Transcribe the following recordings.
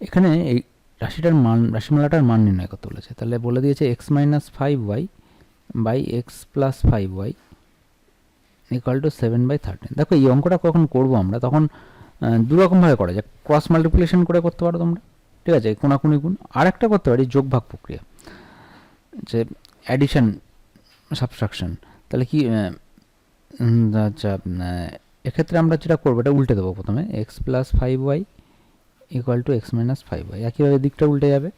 এখানে এই রাশিটার মান, রাশিমালাটার মান নির্ণয় করতে বলেছে। তাহলে বলে দিয়েছে x minus five y by x plus five y equal to seven by thirteen দেখো এই অঙ্কটা কখন করব আমরা? তখন দুরকমভাবে করা যায় ক্রস মাল্টিপ্লিকেশন করে করতে পারো তোমরা। ঠিক আছে? কোনাকুনি গুণ। আর একটা করতে পারি যোগ ভাগ প্রক্রিয়া। যে অ্যাডিশন সাবস্ট্রাকশন তাহলে কি আচ্ছা এক্ষেত্রে আমরা যেটা করব, এটা উল্টে দেবো প্রথমে। X plus five y equal to x minus five y একইভাবে দিকটা উল্টে যাবে।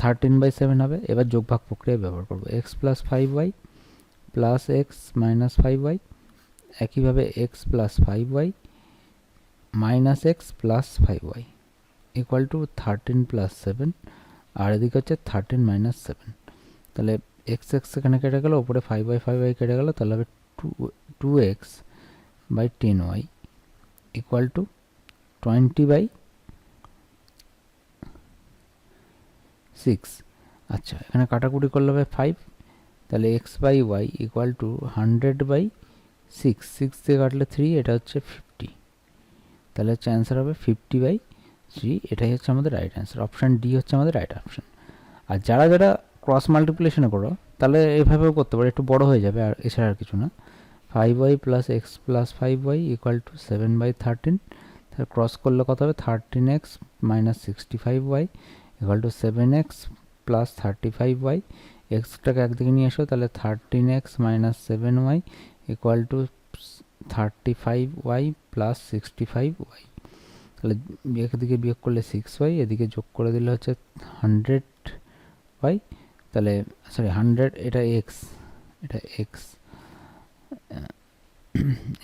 থার্টিন বাই সেভেন হবে। এবার যোগ ভাগ প্রক্রিয়া ব্যবহার করব। X plus five y plus x minus five y একইভাবে x plus five y minus x plus five y equal to thirteen plus seven আর এদিকে হচ্ছে থার্টিন মাইনাস সেভেন তাহলে এক্স এক্স এখানে কেটে গেল, ওপরে ফাইভ ওয়াই ফাইভ ওয়াই কেটে গেল, তাহলে হবে two two x by ten y equal to twenty by six আচ্ছা এখানে কাটাকুটি করলে হবে ফাইভ তাহলে x by y equal to hundred by six six দিয়ে কাটলে থ্রি এটা হচ্ছে ফিফটি তাহলে হচ্ছে অ্যান্সার হবে ফিফটি বাই থ্রি এটাই হচ্ছে আমাদের রাইট অ্যান্সার অপশান ডি হচ্ছে আমাদের রাইট অপশান আর যারা যারা ক্রস মাল্টিপ্লিকেশনে করো, তাহলে এভাবেও করতে পারো, একটু বড় হয়ে যাবে। আর এছাড়া আর কিছু না। Five y plus x plus five y equal to seven by thirteen তাহলে ক্রস করলে কত হবে? Thirteen x minus sixty five y equal to seven x plus thirty five y এক্সটাকে একদিকে নিয়ে এসো, তাহলে thirteen x minus seven y equal to thirty five y plus sixty five y তাহলে একদিকে বিয়োগ করলে সিক্স ওয়াই এদিকে যোগ করে দিলে হচ্ছে হান্ড্রেড ওয়াই তাহলে সরি হান্ড্রেড এটা এক্স এটা এক্স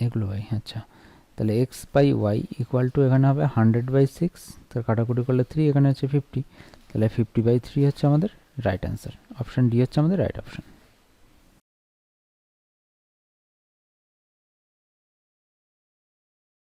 এগুলো ওয়াই আচ্ছা। তাহলে x by y equal to এখানে হবে হান্ড্রেড বাই সিক্স তার কাটাকুটি করলে থ্রি এখানে হচ্ছে ফিফটি তাহলে ফিফটি বাই থ্রি হচ্ছে আমাদের রাইট অ্যান্সার অপশান ডি হচ্ছে আমাদের রাইট অপশান